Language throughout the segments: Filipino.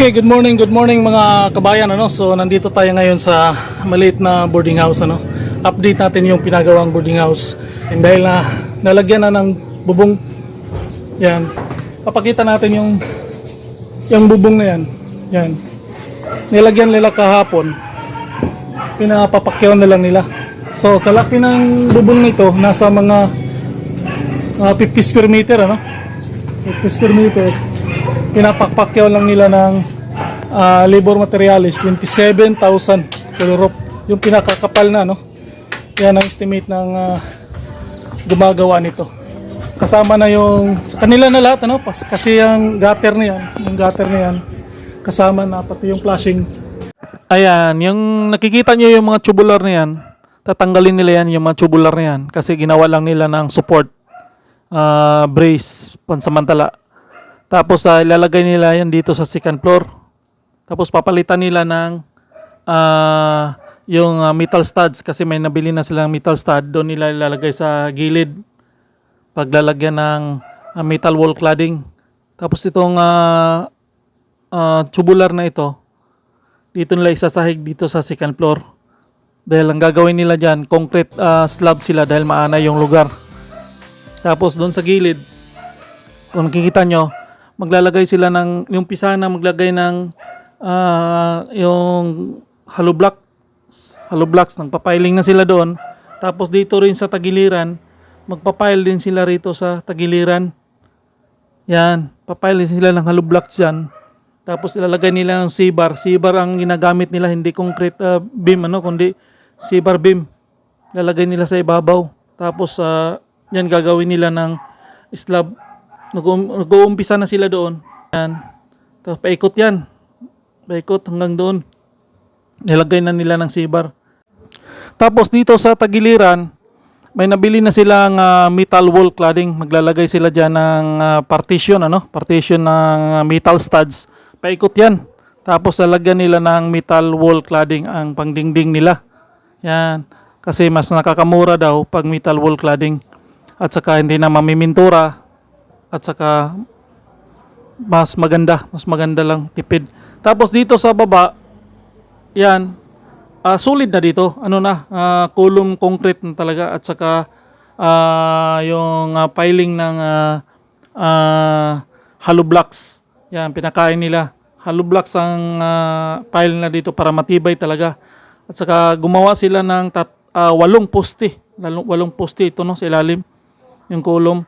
Okay, good morning, good morning mga kabayan ano. So nandito tayo ngayon sa maliit na boarding house ano. Update natin yung pinagawang boarding house. And dahil na nalagyan na ng bubong yan. Papakita natin yung yung bubong na yan. Yan. Nilagyan nila kahapon. Pinapapakyaw na lang nila. So sa laki ng bubong nito, nasa mga ah, 50 square meter ano. 50 square meter pinapakpakyaw lang nila ng ah, labor materials 27,000 per rope yung pinakakapal na no? Yan ang estimate ng ah, gumagawa nito. Kasama na yung sa kanila na lahat ano? Kasi yung gutter na yan yung gutter na yan kasama na pati yung flashing ayan yung nakikita nyo yung mga tubular na yan tatanggalin nila yan yung mga tubular na yan kasi ginawa lang nila ng support ah, brace pansamantala tapos ah, ilalagay nila yan dito sa second floor. Tapos papalitan nila ng ah, yung ah, metal studs kasi may nabili na silang metal stud. Doon nila ilalagay sa gilid paglalagyan ng ah, metal wall cladding. Tapos itong ah, ah, tubular na ito, dito nila isasahig dito sa second floor. Dahil ang gagawin nila dyan, concrete ah, slab sila dahil maana yung lugar. Tapos doon sa gilid, kung nakikita nyo, maglalagay sila ng, yung pisana maglagay ng ah, yung hollow blocks, hollow blocks, nagpapiling na sila doon. Tapos dito rin sa tagiliran, magpapile din sila rito sa tagiliran. Yan, papile din sila ng hollow blocks dyan. Tapos ilalagay nila ng C-bar. C-bar ang ginagamit nila, hindi concrete ah, beam, ano, kundi C-bar beam. Lalagay nila sa ibabaw. Tapos, ah, yan gagawin nila ng slab nag-uumpisa na sila doon. Yan. Tapos paikot yan. Paikot hanggang doon. Nilagay na nila ng sibar. Tapos dito sa tagiliran, may nabili na silang ah, metal wall cladding. Maglalagay sila dyan ng ah, partition, ano? Partition ng ah, metal studs. Paikot yan. Tapos lalagyan nila ng metal wall cladding ang pangdingding nila. Yan. Kasi mas nakakamura daw pag metal wall cladding. At saka hindi na mamimintura at saka mas maganda, mas maganda lang tipid. Tapos dito sa baba, yan, ah, solid na dito. Ano na, ah, kulong concrete na talaga at saka ah, yung ah, piling ng ah, ah, hollow blocks. Yan, pinakain nila. Hollow blocks ang ah, pile na dito para matibay talaga. At saka gumawa sila ng tat, ah, walong poste. Walong, walong poste ito no, sa ilalim. Yung kulong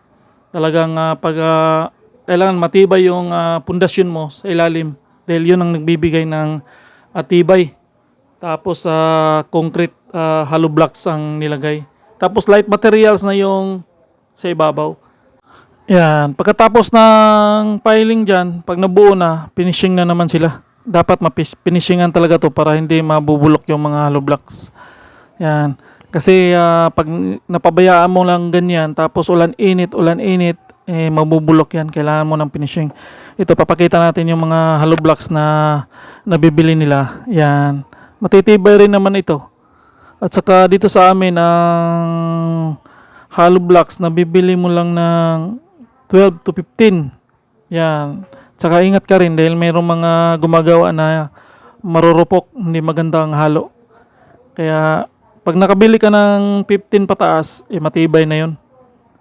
talagang ah, pag ah, kailangan matibay yung ah, pundasyon mo sa ilalim dahil yun ang nagbibigay ng ah, tibay. Tapos sa concrete ah, hollow blocks ang nilagay. Tapos light materials na yung sa ibabaw. Yan, pagkatapos ng piling diyan, pag nabuo na, finishing na naman sila. Dapat ma-finishingan talaga to para hindi mabubulok yung mga hollow blocks. Yan. Kasi ah, pag napabayaan mo lang ganyan, tapos ulan init, ulan init, eh, mabubulok yan. Kailangan mo ng finishing. Ito, papakita natin yung mga hollow blocks na nabibili nila. Yan. Matitibay rin naman ito. At saka dito sa amin, ang hollow blocks, nabibili mo lang ng 12 to 15. Yan. Tsaka ingat ka rin dahil mayroong mga gumagawa na marurupok, hindi maganda ang halo. Kaya pag nakabili ka ng 15 pataas, eh matibay na 'yon.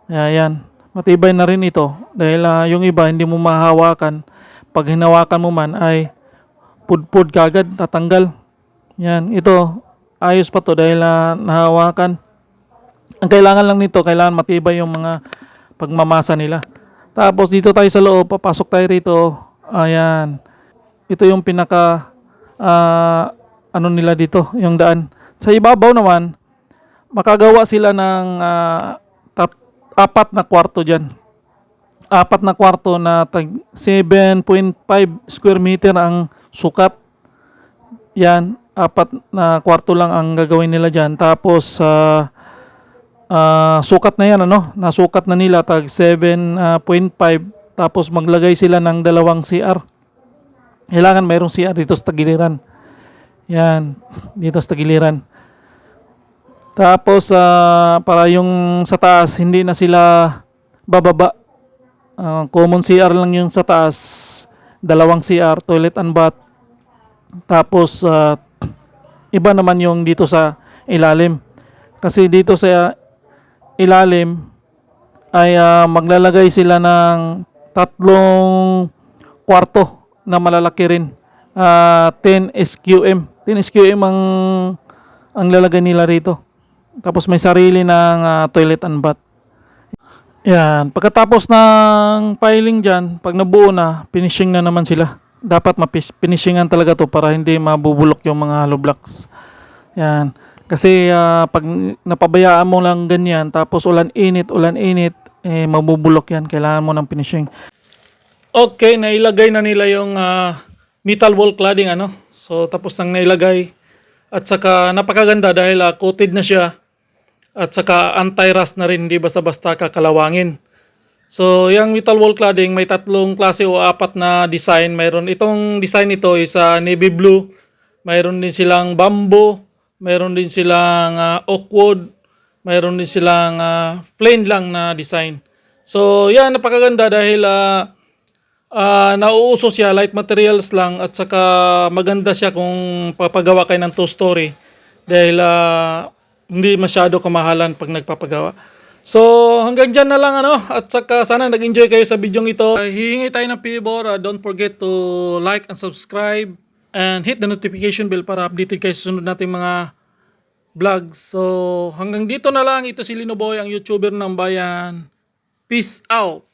Kaya yan, matibay na rin ito dahil ah, yung iba hindi mo mahawakan. Pag hinawakan mo man ay pudpud kagad tatanggal. Yan, ito ayos pa to dahil ah, nahawakan. Ang kailangan lang nito, kailangan matibay yung mga pagmamasa nila. Tapos dito tayo sa loob, papasok tayo rito. Ayan. Ito yung pinaka ah, ano nila dito, yung daan. Sa ibabaw naman, makagawa sila ng ah, tat- apat na kwarto dyan. Apat na kwarto na tag 7.5 square meter ang sukat. Yan, apat na kwarto lang ang gagawin nila dyan. Tapos, sa sukat na yan, ano? Nasukat na nila tag 7.5. Tapos maglagay sila ng dalawang CR. Kailangan mayroong CR dito sa tagiliran. Yan, dito sa tagiliran. Tapos ah, para yung sa taas hindi na sila bababa. Ah, common CR lang yung sa taas. dalawang CR, toilet and bath. Tapos ah, iba naman yung dito sa ilalim. Kasi dito sa ilalim ay ah, maglalagay sila ng tatlong kwarto na malalaki rin. Ah, 10 SQM. 10 SQM ang ang lalagay nila rito. Tapos may sarili ng ah, toilet and bath. Yan. Pagkatapos ng piling dyan, pag nabuo na, finishing na naman sila. Dapat ma-finishingan talaga to para hindi mabubulok yung mga hollow blocks. Yan. Kasi ah, pag napabayaan mo lang ganyan, tapos ulan init, ulan init, eh, mabubulok yan. Kailangan mo ng finishing. Okay, nailagay na nila yung ah, metal wall cladding ano. So tapos nang nailagay at saka napakaganda dahil ah, coated na siya at saka anti-rust na rin, hindi basta-basta kakalawangin. So, yung metal wall cladding may tatlong klase o apat na design. Mayroon itong design nito is ah, navy blue, mayroon din silang bamboo, mayroon din silang ah, oak wood, mayroon din silang ah, plain lang na design. So, yan napakaganda dahil ah, Ah, nauuso siya, light materials lang at saka maganda siya kung papagawa kayo ng two-story dahil ah, hindi masyado kamahalan pag nagpapagawa. So, hanggang dyan na lang ano at saka sana nag-enjoy kayo sa video ito. Uh, hihingi tayo ng favor, ah, don't forget to like and subscribe and hit the notification bell para updated kayo sa sunod nating mga vlogs. So, hanggang dito na lang. Ito si Lino Boy, ang YouTuber ng bayan. Peace out!